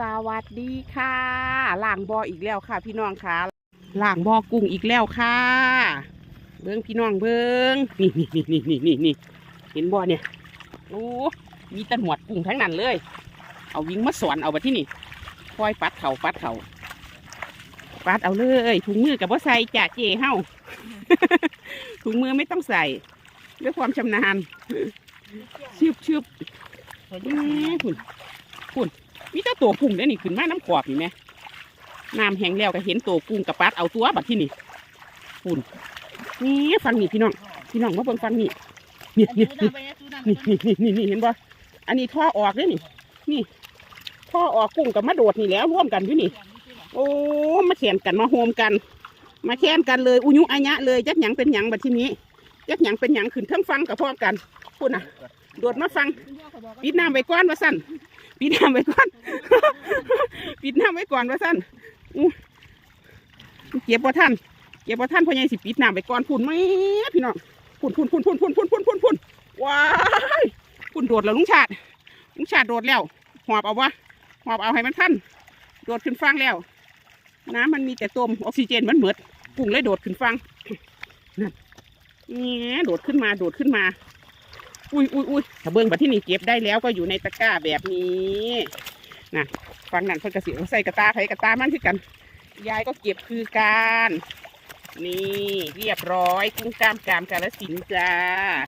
สวัสดีค่ะล่างบออีกแล้วค่ะ พี่น้องค่ะล่างบอกุ่งอีกแล้วค่ะ เบิ้งพี่น้องเบิ้งนี่นี่นี่นี่นี่นี่เห็นบ่เนี่ยโอ้มีแตหนวดกุ้งทั้งนั้นเลย เอาวิ่งมาสอนเอาไปที่นี่คอยปัดเขาปัดเขาปัดเอาเลยถุงมือกับว่าใส่จ่าเจเฮ้าถุงมือไม่ต้องใส่ด้วยความชำนาญชืบชืบแหม่คุณคุณ มีแต่ตัวพุ่งได้นี่ขึ้นมาน้ำขวบนี่ไหมน้ำแห้งแล้วก็เห็นตัวกุ้งกับปัดเอาตัวบัดที่นี่ปุ่นนี่ฟังนี่พี่น้องพี่น้องมาเบิ่งฟังนี่นี่นี่นี่นี่นี่นี่เห็นปะอันนี้ท่อออกเลยนี่ นี่ท่อออกกุ้งกับมะโดดนี่แล้วร่วมกันอยู่นี่ โอ้มาแข่งกันมาโฮมกัน มาแข่งกันเลยอุยุอายะเลยจัดหยังเป็นหยังบัดที่นี้ จักหยังเป็นหยังขึ้นเทั้งฟังกับพร้อกันพูดนะโดดมาฟังปิดน้ำไว้ก่อนว่าสั้นปิดน้ำไว้ก่อน ปิดน้ำไว้ก่อนว่าสั้นอู้เก็บบ่ท่านเก็บบ่ท่านพ่อใหญ่สิปิดน้ำไว้ก่อนพุ่นไหมพี่น้องพุ่นพุ่นพุ่นพุ่นพุ่นพุ่นพุ่นพุ่นพุ่นว้ายพุ่นโดดแล้วลุงชาติลุงชาติโดดแล้วหอบเอาวะหอบเอาให้มันท่านโดดขึ้นฟังแล้วน้ำมันมีแต่ต้มออกซิเจนมันเหมือดกุ้งเลยโดดขึ้นฟังนั่น นี่โดดขึ้นมาโดดขึ้นมา อุ้ยอุ้ยอุ้ยถ้าเบิ้งบัดที่นี่เก็บได้แล้วก็อยู่ในตะกร้าแบบนี้นะฟังนั่นเพิ่นกระสีใส่กระตาไผกระตามันคือกัน ยายก็เก็บคือกันนี่เรียบร้อยกุ้งกล้ามกรามกาลสินธุ์จ้า